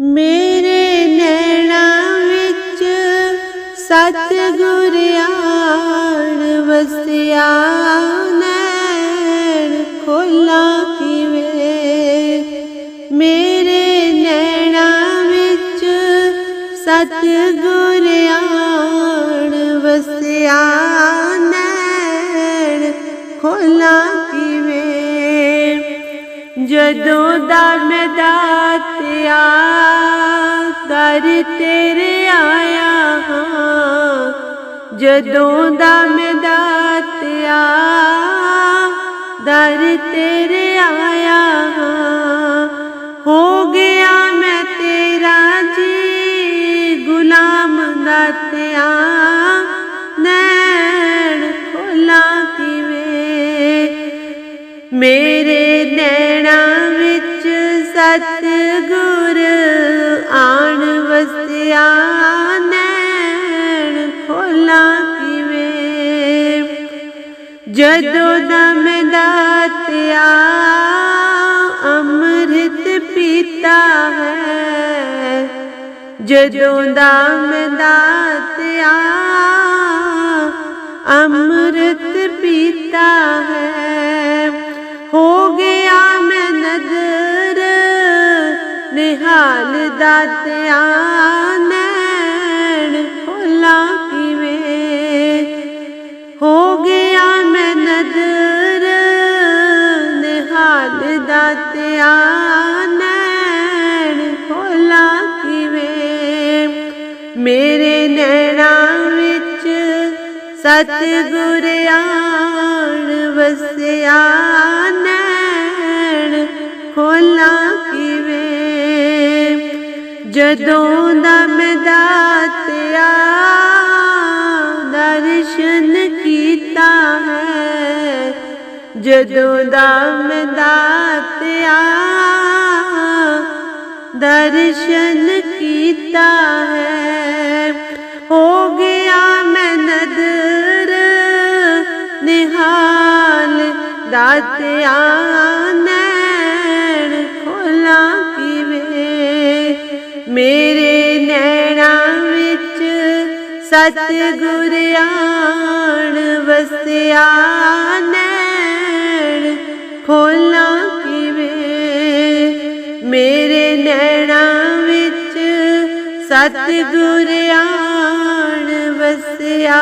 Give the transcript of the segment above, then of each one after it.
ਮੇਰੇ ਨੈਣਾ ਵਿੱਚ ਸਤਿਗੁਰ ਆਣ ਵਸਿਆ, ਨੈਣ ਖੋਲਾਂ ਕਿਵੇਂ? ਮੇਰੇ ਨੈਣਾ ਵਿੱਚ ਸਤਿਗੁਰ ਆਣ ਵਸਿਆ, ਨੈਣ ਖੋਲਾਂ ਕਿਵੇਂ? ਜਦੋਂ ਦਾ ਮੈਂ ਦਾਤਿਆ ਦਰ ਤੇਰੇ ਆਇਆ ਜਦੋਂ ਦਾ ਮੈਂ ਦਾਤਿਆ ਦਰ ਤੇਰੇ ਆਇਆ ਹੋ। ਗਿਆ ਮੈਂ ਤੇਰਾ ਜੀ ਗੁਲਾਮ ਦਾਤਿਆ ਨੈਣ ਖੋਲਾਂ ਕਿਵੇਂ? ਮੇਰੇ ਨੈਣਾ ਵਸਿਆ ਨੈਣ ਖੋਲਾਂ ਕਿਵੇਂ? ਜਦੋਂ ਦਮ ਦਾਤਿਆ ਅੰਮ੍ਰਿਤ ਪੀਤਾ ਹੈ, ਜਦੋਂ ਦਾ ਮੈਂ ਦਾਤਿਆ ਅੰਮ੍ਰਿਤ ਪੀਤਾ ਹੈ, ਹੋ ਗਿਆ ਮੈਂ ਨਦਰ ਨਿਹਾਲ ਦਾਤਿਆ ਨਿਹਾਲ ਨੈਣ ਖੋਲਾਂ ਕਿਵੇਂ? ਮੇਰੇ ਨੈਣਾ ਵਿੱਚ ਸਤਿਗੁਰ ਆਣ, ਵਸਿਆ ਨੈਣ ਖੋਲਾਂ ਕਿਵੇਂ? ਜਦੋਂ ਦਾ ਮੈਂ ਦਾਤਿਆ, ਦਰਸ਼ਨ ਕੀਤਾ ਹੈ ਜਦੋਂ ਦਾ ਦਾਤਿਆ, ਦਰਸ਼ਨ ਕੀਤਾ ਹੈ। ਹੋ ਗਿਆ ਮੈਂ ਨਦਰ, ਨਿਹਾਲ ਦਾਤਿਆ, ਨੈਣ ਖੋਲਾਂ ਕਿਵੇਂ? ਮੇਰੇ ਨੈਣਾ ਵਿੱਚ ਸਤਿਗੁਰ ਆਣ ਵਸਿਆ ਨੈਣ ਖੋਲਾਂ ਕਿਵੇਂ? ਮੇਰੇ ਨੈਣਾ ਵਿੱਚ ਸਤਿਗੁਰ ਆਣ, ਵਸਿਆ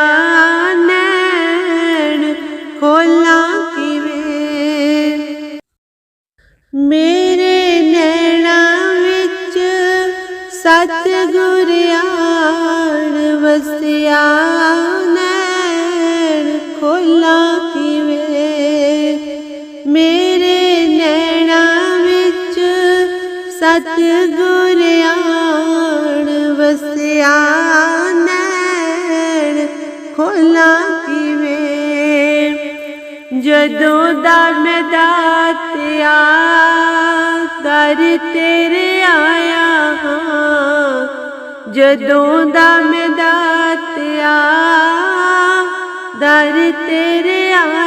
ਨੈਣ, ਖੋਲਾਂ ਕਿਵੇਂ? ਮੇਰੇ ਨੈਣਾ ਵਿੱਚ ਸਤਿਗੁਰ ਆਣ, ਵਸਿਆ ਸਤਿਗੁਰ ਆਣ ਵਸਿਆ ਨੈਣ ਖੋਲਾਂ ਕਿਵੇਂ? ਜਦੋਂ ਦਾ ਮੈਂ ਦਾਤਿਆ, ਦਰ ਤੇਰੇ ਆਇਆ ਜਦੋਂ ਦਾ ਮੈਂ ਦਾਤਿਆ, ਦਰ ਤੇਰੇ ਆਇਆ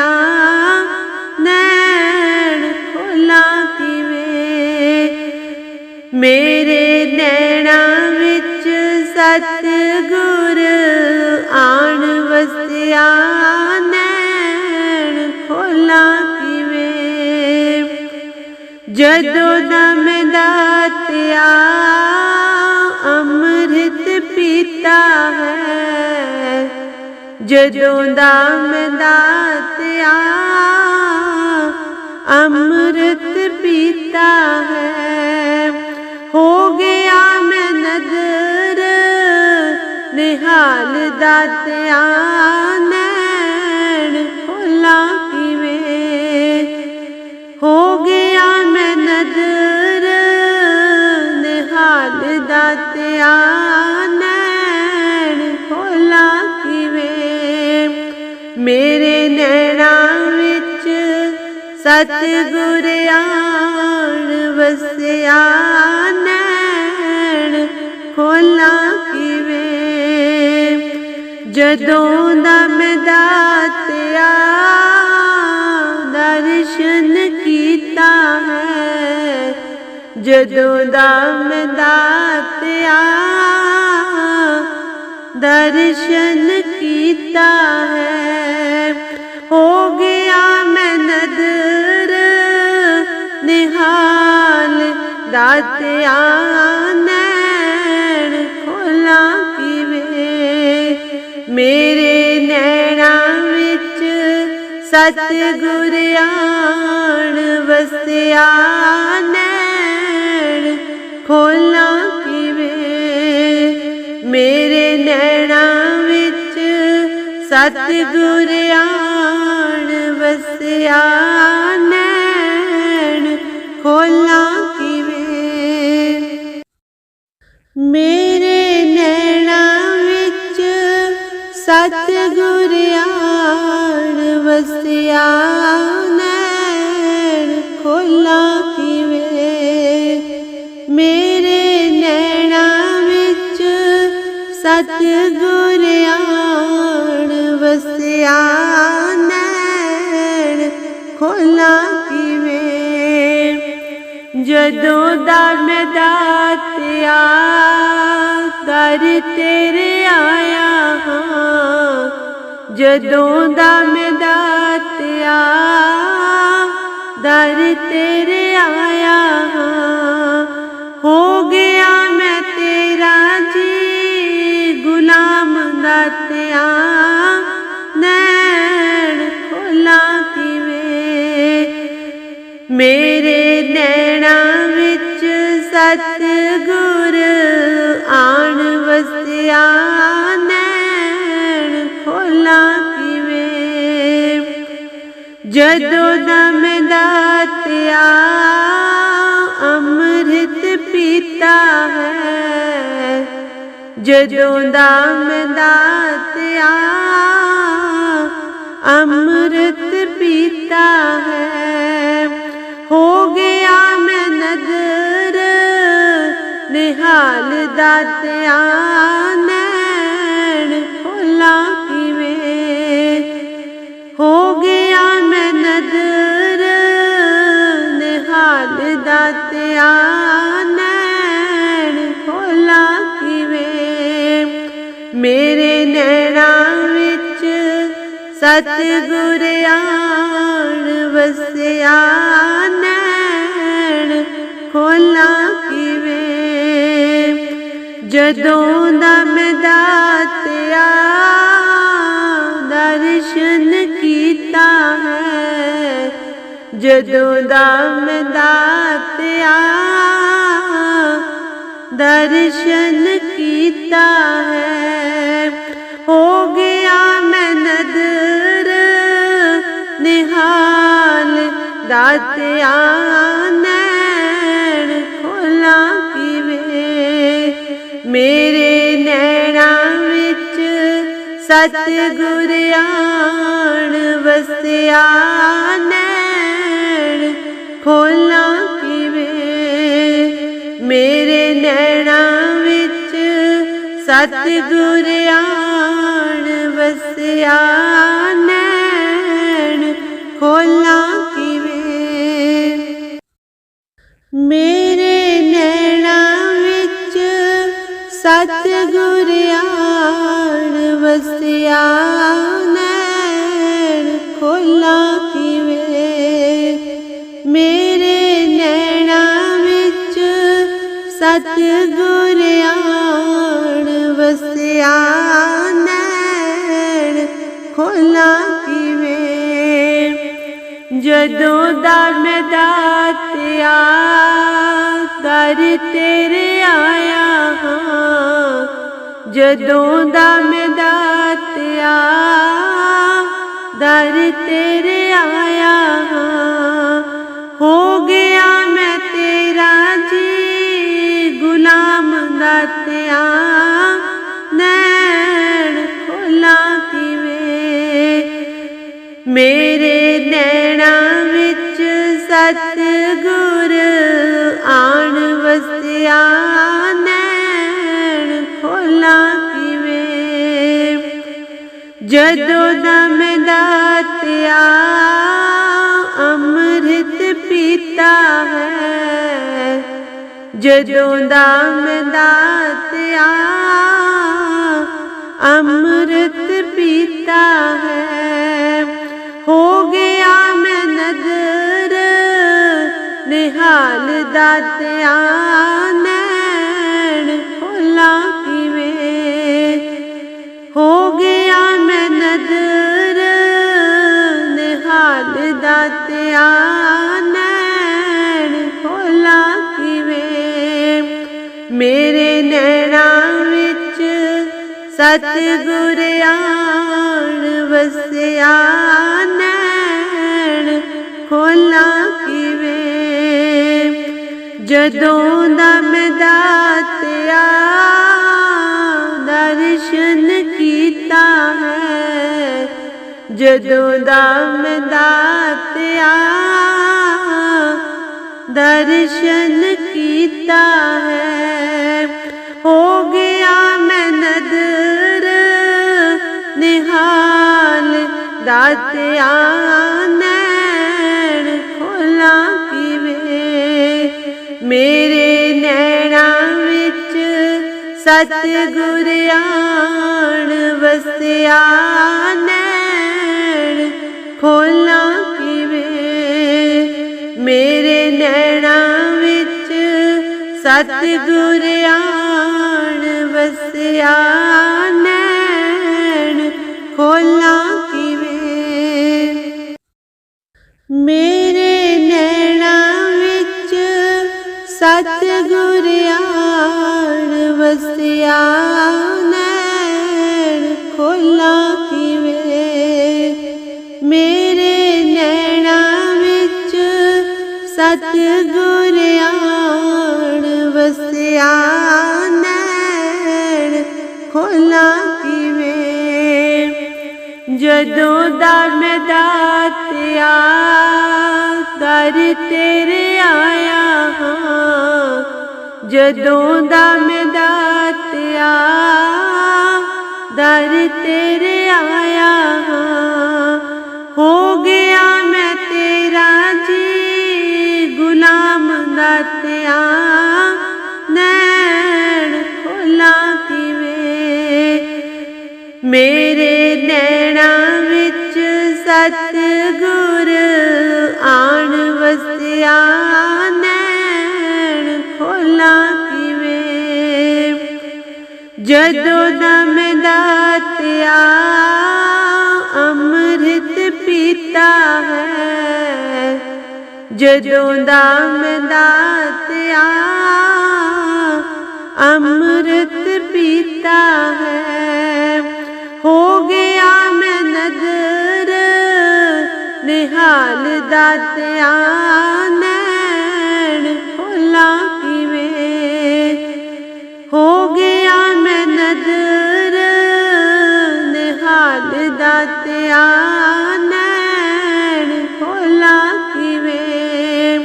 ਦਾਤਿਆ ਨੈਣ ਖੋਲਾ ਕਿਵੇਂ? ਮੇਰੇ ਨੈਣਾ ਵਿੱਚ ਸਤਿਗੁਰ ਆਣ ਵਸਿਆ, ਨੈਣ ਖੋਲਾਂ ਕਿਵੇਂ? ਜਦੋਂ ਦਾ ਮੈਂ ਦਾਤਿਆ ਅੰਮ੍ਰਿਤ ਪੀਤਾ ਹੈ, ਜਦੋਂ ਦਾ ਮੈਂ ਦਾਤਿਆ ਅੰਮ੍ਰਿਤ ਪੀਤਾ ਹੈ। ਹੋ ਗਿਆ ਮੈਂ ਨਦਰ ਨਿਹਾਲ ਦਾਤਿਆ ਨੈਣ। ਖੋਲਾਂ ਕਿਵੇਂ? ਹੋ ਗਿਆ ਮੈਂ ਨਦਰ ਸਤਿਗੁਰ ਆਣ ਵਸਿਆ ਨੈਣ, ਖੋਲਾ ਕਿਵੇਂ? ਜਦੋਂ ਦਾ ਮੈਂ ਦਾਤਿਆ, ਦਰਸ਼ਨ ਕੀਤਾ ਹੈ। ਜਦੋਂ ਦਾ ਮੈਂ ਦਾਤਿਆ, ਦਰਸ਼ਨ ਕੀਤਾ ਹੈ। ਹੋ ਗਏ ਦਾਤਿਆ ਨੈਣ ਖੋਲਾਂ ਕਿਵੇਂ ਮੇਰੇ ਨੈਣਾ ਵਿੱਚ ਸਤਿਗੁਰ ਆਣ ਵਸਿਆ ਨੈਣ ਖੋਲਾਂ ਕਿਵੇਂ ਮੇਰੇ ਨੈਣਾ ਵਿੱਚ ਸਤਿਗੁਰ ਆਣ ਵਸਿਆ ਨੈਣ ਖੋਲਾਂ ਮੇਰੇ ਨੈਣਾ ਵਿੱਚ ਸਤਿਗੁਰ ਆਣ ਵਸਿਆ ਨੈਣ ਖੋਲਾਂ ਕਿਵੇਂ? ਮੇਰੇ ਨੈਣਾ ਵਿੱਚ ਸਤਿਗੁਰ ਆਣ ਵਸਿਆ ਨੈਣ ਖੋਲਾਂ ਕਿਵੇਂ? ਜਦੋਂ ਦਾ ਮੈਂ ਦਾਤਿਆ ਦਰ ਤੇਰੇ ਆਇਆ ਹਾਂ ਜਦੋਂ ਦਾ ਮੈਂ ਦਾਤਿਆ ਦਰ ਤੇਰੇ ਵਸਿਆ ਨੈਣ ਖੋਲਾਂ ਕਿਵੇਂ? ਜਦੋਂ ਦਾ ਮੈਂ ਦਾਤਿਆ ਅੰਮ੍ਰਿਤ ਪੀਤਾ ਹੈ। ਜਦੋਂ ਦਾ ਮੈਂ ਦਾਤਿਆ ਅੰਮ੍ਰਿਤ ਪੀਤਾ ਹੈ। ਨਿਹਾਲ ਦਾਤਿਆ ਨੈਣ ਖੋਲਾਂ ਕਿਵੇਂ? ਹੋ ਗਿਆ ਮੈਂ ਨਦਰ, ਨਿਹਾਲ ਦਾਤਿਆ ਨੈਣ ਖੋਲਾਂ ਕਿਵੇਂ? ਮੇਰੇ ਨੈਣਾ ਵਿੱਚ ਸਤਿਗੁਰ ਆਣ ਵਸਿਆ ਨੈਣ, ਖੋਲਾਂ ਜਦੋਂ ਦਾ ਮੈਂ ਦਾਤਿਆ ਦਰਸ਼ਨ ਕੀਤਾ ਹੈ, ਜਦੋਂ ਦਾ ਮੈਂ ਦਾਤਿਆ ਦਰਸ਼ਨ ਕੀਤਾ ਹੈ, ਹੋ ਗਿਆ ਮੈਂ ਨਦਰ ਨਿਹਾਲ, ਦਾਤਿਆ ਨੈਣ ਖੋਲਾਂ ਮੇਰੇ ਨੈਣਾ ਵਿੱਚ ਸਤਿਗੁਰ ਆਣ ਵਸਿਆ ਨੈਣ, ਖੋਲਾਂ ਕਿਵੇਂ? ਮੇਰੇ ਨੈਣਾ ਵਿੱਚ ਸਤਿਗੁਰ ਆਣ ਵਸਿਆ ਨੈਣ, ਖੋਲਾਂ ਜਦੋਂ ਦਾ ਮੈਂ ਦਾਤਿਆ ਦਰ ਤੇਰੇ ਆਇਆ ਜਦੋਂ ਦਾ ਮੈਂ ਦਾਤਿਆ ਦਰ ਤੇਰੇ ਆਇਆ ਆਣ ਵਸਿਆ ਨੈਣ ਖੋਲਾਂ ਕਿਵੇਂ? ਜਦੋਂ ਦਾ ਮੈਂ ਦਾਤਿਆ ਅੰਮ੍ਰਿਤ ਪੀਤਾ ਹੈ, ਜਦੋਂ ਦਾ ਮੈਂ ਦਾਤਿਆ ਅੰਮ੍ਰਿਤ ਪੀਤਾ ਹੈ ਨਿਹਾਲ ਦਾਤਿਆ ਨੈਣ ਖੋਲਾਂ ਕਿਵੇਂ? ਹੋ ਗਿਆ ਮੈਂ ਨਦਰ ਨਿਹਾਲ ਦਾਤਿਆ ਨੈਣ ਖੋਲਾ ਕਿਵੇਂ? ਮੇਰੇ ਨੈਣਾ ਵਿੱਚ ਸਤਿਗੁਰ ਆਣ, ਵਸਿਆ ਨੈਣ ਖੋਲਾ ਜਦੋਂ ਦਾ ਮੈਂ ਦਾਤਿਆ, ਦਰਸ਼ਨ ਕੀਤਾ ਹੈ। ਜਦੋਂ ਦਾ ਮੈਂ ਦਾਤਿਆ, ਦਰਸ਼ਨ ਕੀਤਾ ਹੈ। ਹੋ ਗਿਆ ਮੈਂ ਨਦਰ, ਨਿਹਾਲ ਦਾਤਿਆ। ਮੇਰੇ ਨੈਣਾ ਵਿੱਚ ਸਤਿਗੁਰ ਆਣ ਵਸਿਆ ਨੈਣ, ਖੋਲਾਂ ਕਿਵੇਂ? ਮੇਰੇ ਨੈਣਾ ਵਿੱਚ ਸਤਿਗੁਰ ਆਣ ਵਸਿਆ ਨੈਣ, ਖੋਲਾਂ ਸਤਿਗੁਰ ਆਣ, ਵਸਿਆ ਨੈਣ, ਖੋਲਾਂ ਕਿਵੇਂ? ਜਦੋਂ ਦਾ ਮੈਂ ਦਾਤਿਆ ਦਰ ਤੇਰੇ ਆਇਆ ਜਦੋਂ ਦਾ ਮੈਂ ਦਾਤਿਆ ਦਰ ਤੇਰੇ ਆਇਆ ਹੋ। ਹੋ ਵਸਿਆ ਨੈਣ ਖੋਲਾਂ ਕਿਵੇਂ? ਜਦੋਂ ਦਾ ਮੈਂ ਦਾਤਿਆ ਅੰਮ੍ਰਿਤ ਪੀਤਾ ਹੈ, ਜਦੋਂ ਦਾ ਮੈਂ ਦਾਤਿਆ ਅੰਮ੍ਰਿਤ ਪੀਤਾ ਹੈ, ਹੋ ਗਿਆ ਮੈਂ ਨਦਰ ਨਿਹਾਲ ਦਾਤਿਆ ਦਾਤਿਆ ਨੈਣ ਖੋਲਾਂ ਕਿਵੇਂ?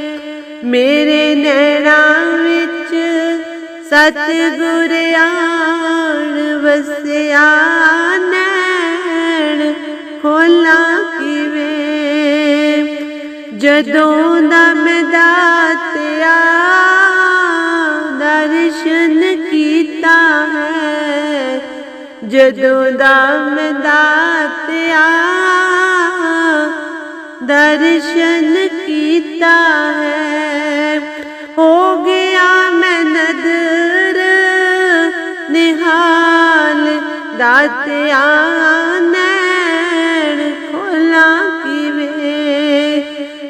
ਮੇਰੇ ਨੈਣਾ ਵਿੱਚ ਸਤਿਗੁਰ ਆਣ ਵਸਿਆ ਨੈਣ ਖੋਲਾਂ ਕਿਵੇਂ? ਜਦੋਂ ਦਾ ਮੈਂ ਦਾਤਿਆ ਦਰਸ਼ਨ ਕੀਤਾ ਹੈ ਜਦੋਂ ਦਾ ਦਾਤਿਆ, ਦਰਸ਼ਨ ਕੀਤਾ ਹੈ। ਹੋ ਗਿਆ ਮੈਂ ਨਦਰ, ਨਿਹਾਲ ਦਾਤਿਆ ਨੈਣ, ਖੋਲਾ ਕਿਵੇ?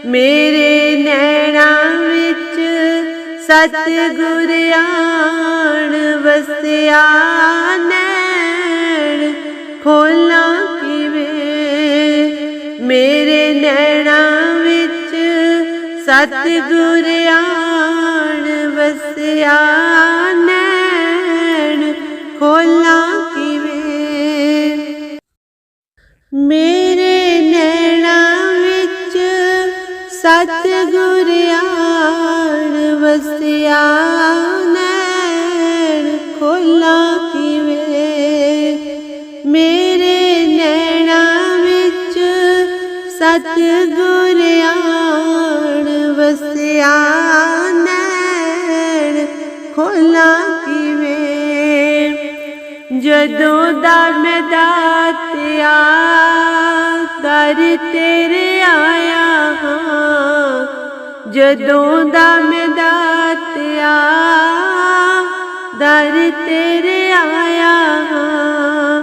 ਮੇਰੇ ਨੈਣਾ ਵਿੱਚ ਸਤਿਗੁਰ ਆਣ, ਵਸਿਆ ਨੈਣ। ਖੋਲਾਂ ਕਿਵੇਂ? ਮੇਰੇ ਨੈਣਾ ਵਿੱਚ ਸਤਿਗੁਰ ਆਣ ਵਸਿਆ ਨੈਣ, ਖੋਲਾਂ ਕਿਵੇਂ? ਮੇਰੇ ਨੈਣਾ ਵਿੱਚ ਸਤਿਗੁਰ ਆਣ ਵਸਿਆ ਜਦੋਂ ਦਾ ਮੈਂ ਦਾਤਿਆ ਦਰ ਤੇਰੇ ਆਇਆ ਹਾਂ। ਜਦੋਂ ਦਾ ਮੈਂ ਦਾਤਿਆ ਦਰ ਤੇਰੇ ਆਇਆ ਹਾਂ।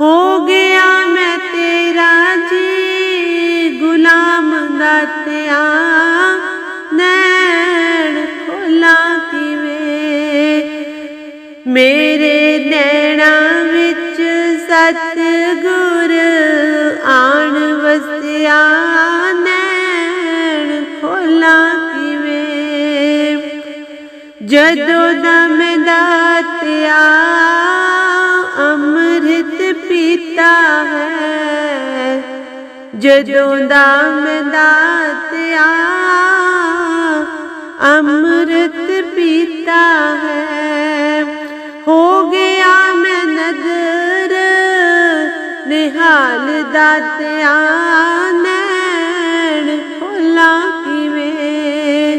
ਹੋ ਗਿਆ ਮੈਂ ਤੇਰਾ ਜੀ, ਗੁਲਾਮ ਦਾਤਿਆ ਨੈਣ ਖੋਲਾਂ ਕਿਵੇਂ? ਮੇਰੇ ਸਤਿਗੁਰ ਆਣ ਵਸਿਆ, ਨੈਣ ਖੋਲਾਂ ਕਿਵੇਂ? ਜਦੋਂ ਦਾ ਮੈਂ ਦਾਤਿਆ ਅੰਮ੍ਰਿਤ ਪੀਤਾ ਹੈ। ਜਦੋਂ ਦਾ ਮੈਂ ਦਾਤਿਆ ਅੰਮ੍ਰਿਤ ਪੀਤਾ ਹੈ। ਹੋ ਗਿਆ ਮੈਂ ਨਦਰ ਹਾਲ ਦਾਤਿਆ ਨੈਣ ਖੋਲਾਂ ਕਿਵੇਂ?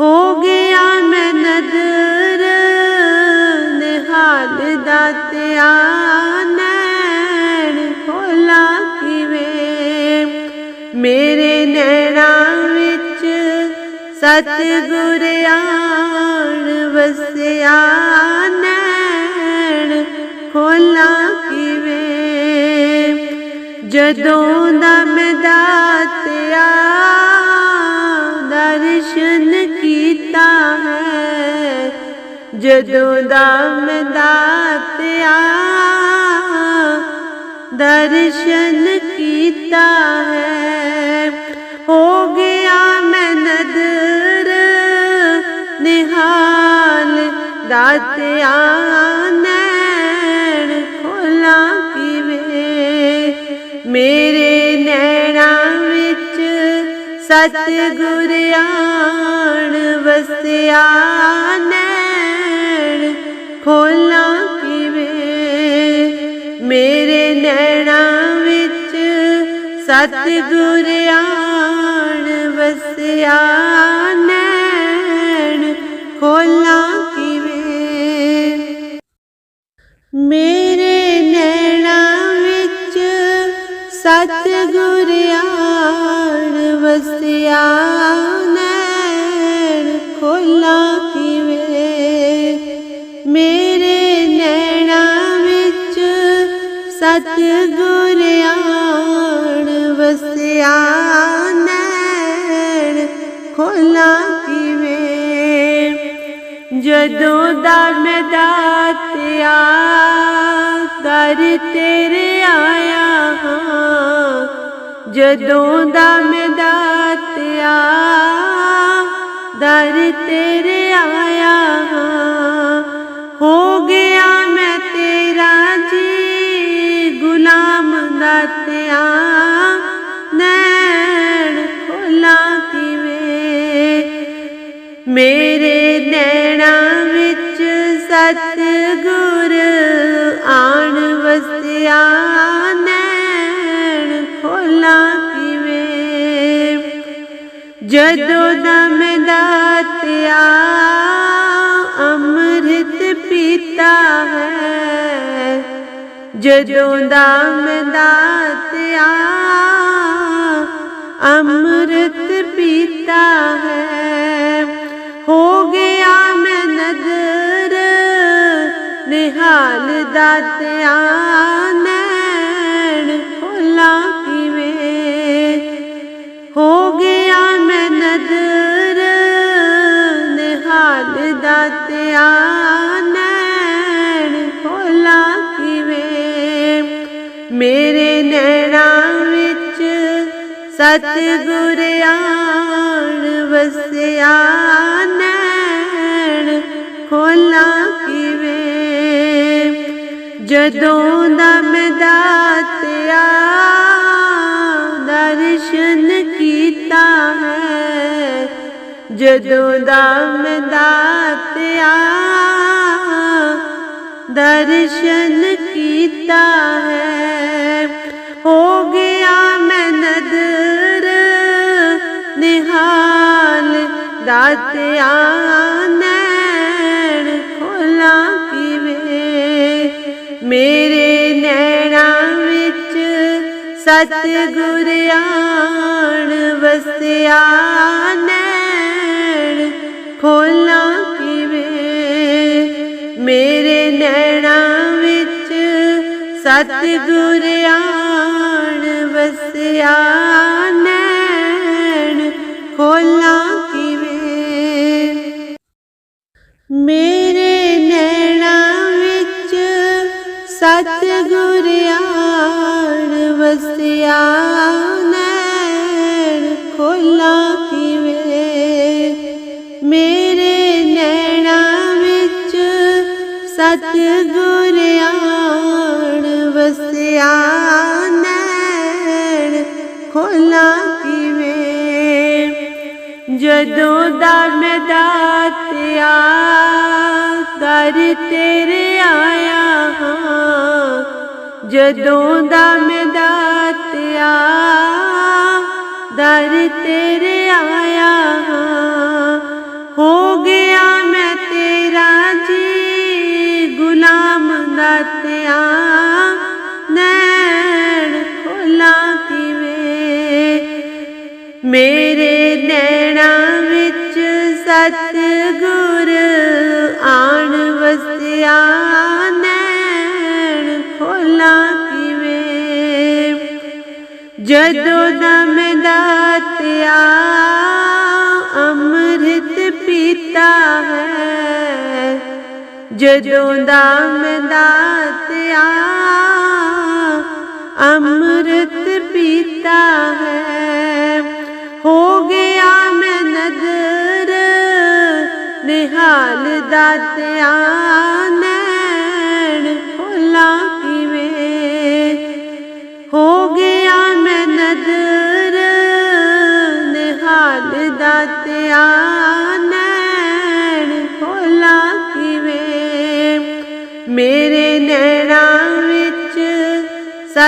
ਹੋ ਗਿਆ ਮੈਂ ਨਦਰ, ਨਿਹਾਲ ਦਾਤਿਆ ਨੈਣ ਖੋਲਾਂ ਕਿਵੇਂ? ਮੇਰੇ ਨੈਣਾ ਵਿੱਚ ਸਤਿਗੁਰ ਆਣ, ਵਸਿਆ ਨੈਣ, ਖੋਲਾਂ ਜਦੋਂ ਦਾ ਮੈਂ ਦਾਤਿਆ ਦਰਸ਼ਨ ਕੀਤਾ ਹੈ, ਜਦੋਂ ਦਾ ਮੈਂ ਦਾਤਿਆ ਦਰਸ਼ਨ ਕੀਤਾ ਹੈ, ਹੋ ਗਿਆ ਮੈਂ ਨਦਰ ਨਿਹਾਲ, ਦਾਤਿਆ ਨੇ ਮੇਰੇ ਨੈਣਾ ਵਿੱਚ ਸਤਿਗੁਰ ਆਣ ਵਸਿਆ ਨੈਣ, ਖੋਲਾਂ ਕਿਵੇਂ? ਮੇਰੇ ਨੈਣਾ ਵਿੱਚ ਸਤਿਗੁਰ ਆਣ ਵਸਿਆ ਨੈਣ, ਖੋਲਾਂ ਕਿਵੇਂ? ਮੇਰੇ ਜਦੋਂ ਦਾ ਮੈਂ ਦਾਤਿਆ ਦਰ ਤੇਰੇ ਆਇਆ ਹਾਂ। ਜਦੋਂ ਦਾ ਮੈਂ ਦਾਤਿਆ ਦਰ ਤੇਰੇ ਆਇਆ ਹਾਂ। ਹੋ ਗਿਆ ਮੈਂ ਤੇਰਾ ਜੀ, ਗੁਲਾਮ ਦਾਤਿਆ ਗੁਰ ਆਣ ਵਸਿਆ, ਨੈਣ ਖੋਲਾਂ ਕਿਵੇਂ? ਜਦੋਂ ਦਾ ਮੈਂ ਦਾਤਿਆ ਅੰਮ੍ਰਿਤ ਪੀਤਾ ਹੈ। ਜਦੋਂ ਦਾ ਮੈਂ ਦਾਤਿਆ ਅੰਮ੍ਰਿਤ ਪੀਤਾ ਹੈ। ਹਾਲ ਦਾਤਿਆ ਨੈਣ ਖੋਲਾ ਕਿਵੇਂ? ਹੋ ਗਿਆ ਮੈਂ ਨਦਰ ਨਿਹਾਲ ਦਾਤਿਆ ਨੈਣ ਖੋਲਾਂ ਕਿਵੇਂ? ਮੇਰੇ ਨੈਣਾ ਵਿੱਚ ਸਤਿਗੁਰ ਆਣ, ਵਸਿਆ ਨੈਣ ਖੋਲਾਂ ਜਦੋਂ ਦਾ ਮੈਂ ਦਾਤਿਆ, ਦਰਸ਼ਨ ਕੀਤਾ ਹੈ। ਜਦੋਂ ਦਾ ਮੈਂ ਦਾਤਿਆ, ਦਰਸ਼ਨ ਕੀਤਾ ਹੈ। ਹੋ ਗਿਆ ਮੈਂ ਨਦਰ, ਨਿਹਾਲ ਦਾਤਿਆ। ਮੇਰੇ ਨੈਣਾ ਵਿੱਚ ਸਤ ਗੁਰ ਆਣ ਵਸਿਆ ਨੈਣ, ਖੋਲਾ ਕਿਵੇਂ? ਮੇਰੇ ਨੈਣਾ ਵਿੱਚ ਸਤ ਗੁਰ ਆਣ ਵਸਿਆ ਨੈਣ, ਖੋਲਾ ਕਿਵੇਂ? ਮੇਰੇ ਵਸਿਆ ਨੈਣ ਖੋਲਾਂ ਕਿਵੇਂ? ਮੇਰੇ ਨੈਣਾ ਵਿੱਚ ਸਤਿਗੁਰ ਆਣ, ਵਸਿਆ ਨੈਣ ਖੋਲਾਂ ਕਿਵੇਂ? ਜਦੋਂ ਦਾ ਮੈਂ ਦਾਤਿਆ, ਦਰ ਤੇਰੇ ਆਇਆ ਜਦੋਂ ਦਾ ਮੈਂ ਦਾਤਿਆ ਦਰ ਤੇਰੇ ਆਇਆ ਹੋ। ਗਿਆ ਮੈਂ ਤੇਰਾ ਜੀ, ਗੁਲਾਮ ਦਾਤਿਆ ਨੈਣ ਖੋਲਾ ਕਿਵੇਂ? ਮੇਰੇ ਨੈਣਾ ਵਿੱਚ ਸਤਿਗੁਰ ਆਣ ਵਸਿਆ। ਜਦੋਂ ਦਾ ਮੈਂ ਦਾਤਿਆ, ਅੰਮ੍ਰਿਤ ਪੀਤਾ ਹੈ। ਜਦੋਂ ਦਾ ਮੈਂ ਦਾਤਿਆ, ਅੰਮ੍ਰਿਤ ਪੀਤਾ ਹੈ। ਹੋ ਗਿਆ ਮੈਂ ਨਦਰ ਨਿਹਾਲ ਦਾਤਿਆ, ਨੈਣ ਖੋਲਾਂ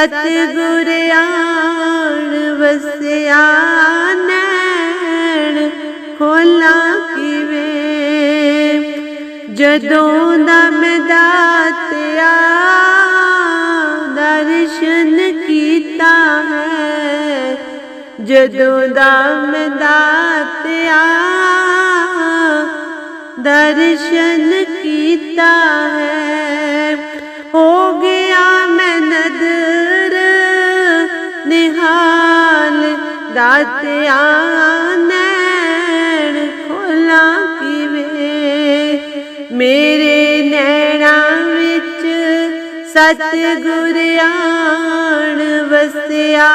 ਸਤਿਗੁਰ ਆਣ ਵਸਿਆ ਨੈਣ, ਖੋਲਾਂ ਕਿਵੇਂ? ਜਦੋਂ ਦਾ ਮੈਂ ਦਾਤਿਆ, ਦਰਸ਼ਨ ਕੀਤਾ ਹੈ। ਜਦੋਂ ਦਾ ਮੈਂ ਦਾਤਿਆ, ਦਰਸ਼ਨ ਕੀਤਾ ਹੈ। ਦਾਤਿਆ ਨੈਣ ਖੋਲਾਂ ਕਿਵੇਂ ਮੇਰੇ ਨੈਣਾ ਵਿੱਚ ਸਤਿਗੁਰ ਆਣ ਵਸਿਆ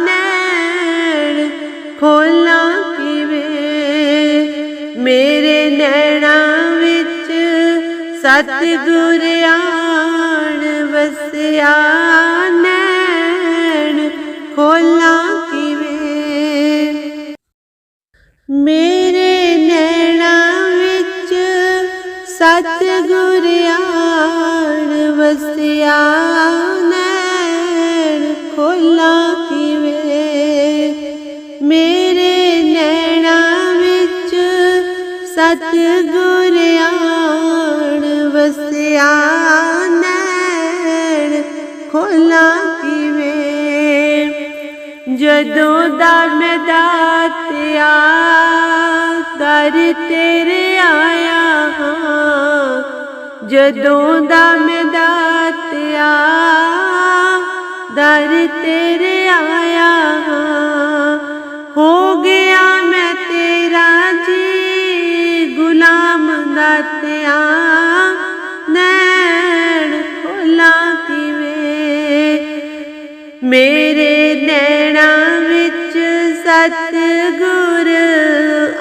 ਨੈਣ ਖੋਲਾਂ ਕਿਵੇਂ ਮੇਰੇ ਨੈਣਾ ਵਿੱਚ ਸਤਿਗੁਰ ਆਣ ਵਸਿਆ ਨੈਣ ਖੋਲਾਂ ਮੇਰੇ ਨੈਣਾ ਵਿੱਚ ਸਤਿਗੁਰ ਆਣ ਵਸਿਆ ਨੈਣ ਖੋਲਾਂ ਕਿਵੇਂ? ਮੇਰੇ ਨੈਣਾ ਵਿੱਚ ਸਤਿਗੁਰ ਆਣ ਵਸਿਆ ਨੈਣ ਖੋਲਾਂ ਜਦੋਂ ਦਾ ਮੈਂ ਦਾਤਿਆ ਦਰ ਤੇਰੇ ਆਇਆ ਹਾਂ। ਜਦੋਂ ਦਾ ਮੈਂ ਦਾਤਿਆ ਦਰ ਤੇਰੇ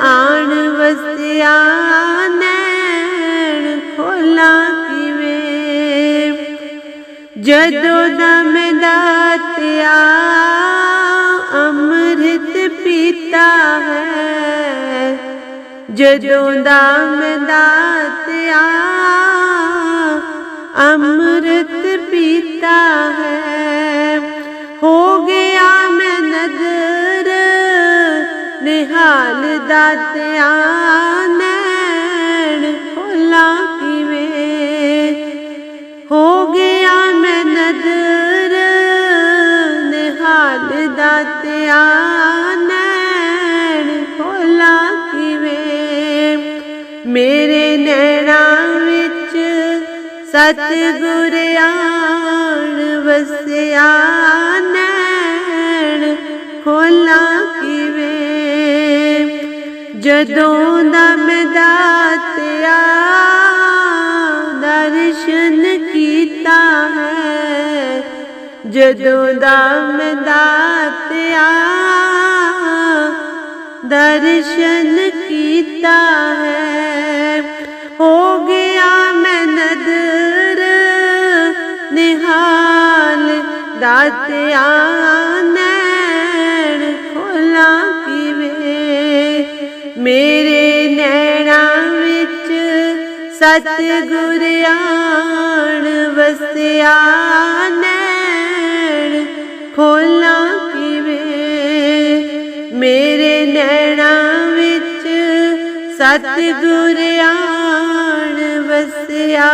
ਆਣ ਵਸਿਆ ਨੈਣ ਖੋਲਾਂ ਕਿਵੇਂ? ਜਦੋਂ ਦਾ ਮੈਂ ਦਾਤਿਆ ਅੰਮ੍ਰਿਤ ਪੀਤਾ ਹੈ, ਜਦੋਂ ਦਾ ਮੈਂ ਦਾਤਿਆ ਅੰਮ੍ਰਿਤ ਪੀਤਾ ਹੈ, ਹੋ ਗਿਆ ਮੈਂ ਨਦਰ ਨਿਹਾਲ ਦਾਤਿਆ ਨੈਣ ਖੋਲਾ ਕਿਵੇਂ? ਹੋ ਗਿਆ ਮੈਂ ਨਦਰ ਨਿਹਾਲ ਦਾਤਿਆ ਨੈਣ ਖੋਲਾ ਕਿਵੇਂ? ਮੇਰੇ ਨੈਣਾ ਵਿੱਚ ਸਤਿਗੁਰ ਆਣ ਵਸਿਆ ਨੈਣ ਖੋਲਾ ਜਦੋਂ ਦਾ ਮੈਂ ਦਾਤਿਆ ਦਰਸ਼ਨ ਕੀਤਾ ਹੈ, ਜਦੋਂ ਦਾ ਮੈਂ ਦਾਤਿਆ ਦਰਸ਼ਨ ਕੀਤਾ ਹੈ, ਹੋ ਗਿਆ ਮੈਂ ਨਦਰ ਨਿਹਾਲ ਦਾਤਿਆ ਮੇਰੇ ਨੈਣਾਂ ਵਿੱਚ ਸਤਿਗੁਰ ਆਣ ਵਸਿਆ ਨੈਣ, ਖੋਲਾ ਕਿਵੇਂ? ਮੇਰੇ ਨੈਣਾਂ ਵਿੱਚ ਸਤਿਗੁਰ ਆਣ ਵਸਿਆ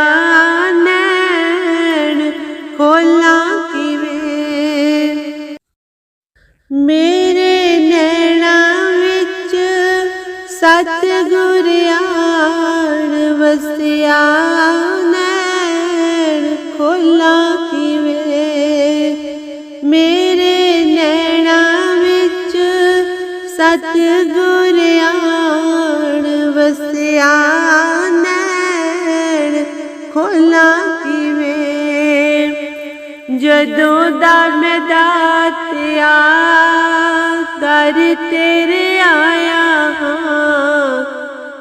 ਸਤਿਗੁਰ ਆਣ, ਵਸਿਆ ਨੈਣ, ਖੋਲਾ ਕਿਵੇਂ? ਜਦੋਂ ਦਾ ਮੈਂ ਦਾਤਿਆ ਦਰ ਤੇਰੇ ਆਇਆ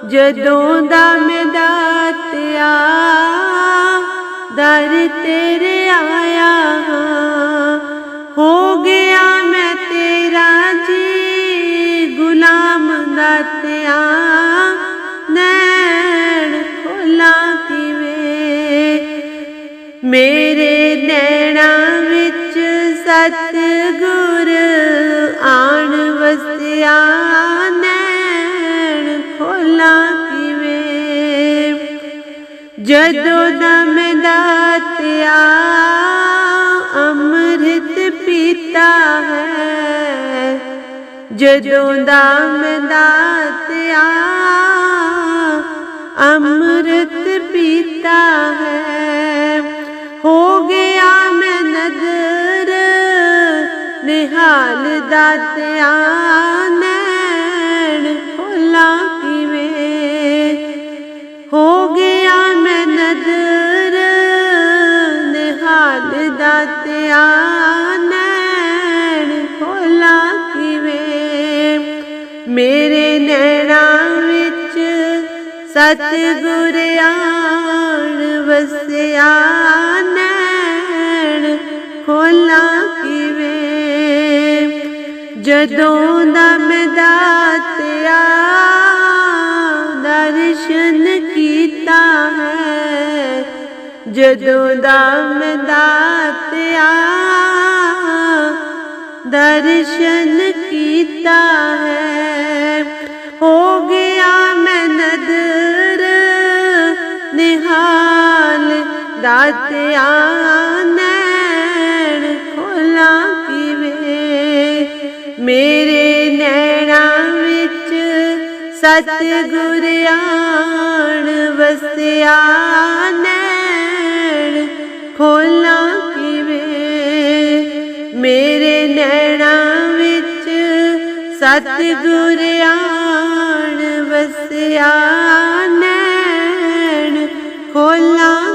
ਜਦੋਂ ਦਾ ਮੈਂ ਦਾਤਿਆ, ਦਰ ਦਾਤਿਆ ਨੈਣ ਖੋਲਾ ਕਿਵੇਂ? ਮੇਰੇ ਨੈਣਾਂ ਵਿੱਚ ਸਤਿਗੁਰ ਆਣ ਵਸਿਆ, ਨੈਣ ਖੋਲਾ ਕਿਵੇਂ? ਜਦੋਂ ਦਾ ਮੈਂ ਦਾਤਿਆ ਅੰਮ੍ਰਿਤ ਪੀਤਾ ਹੈ, ਜਦੋਂ ਦਾ ਮੈਂ ਦਾਤਿਆ ਅੰਮ੍ਰਿਤ ਪੀਤਾ ਹੈ। ਹੋ ਗਿਆ ਮੈਂ ਨਦਰ, ਨਿਹਾਲ ਦਾਤਿਆ ਨੈਣ ਖੋਲਾ ਕਿਵੇਂ? ਹੋ ਗਿਆ ਮੈਂ ਨਦਰ, ਨਿਹਾਲ ਦਾਤਿਆ ਸਤਿਗੁਰ ਆਣ ਵਸਿਆ ਨੈਣ, ਖੋਲਾ ਕਿਵੇਂ? ਜਦੋਂ ਦਾ ਮੈਂ ਦਾਤਿਆ, ਦਰਸ਼ਨ ਕੀਤਾ ਹੈ। ਜਦੋਂ ਦਾ ਮੈਂ ਦਾਤਿਆ, ਦਰਸ਼ਨ ਕੀਤਾ ਹੈ। ਦਾਤਿਆ ਨੈਣ ਖੋਲਾ ਮੇਰੇ ਨੈਣਾ ਵਿੱਚ ਸਤ ਗੁਰ ਆਣ ਵਸਿਆ ਨੈਣ ਖੋਲਾ ਕਿਵੇ? ਮੇਰੇ ਨੈਣਾ ਵਿੱਚ ਸਤ ਗੁਰ ਆਣ ਵਸਿਆ ਨੈਣ ਖੋਲਾ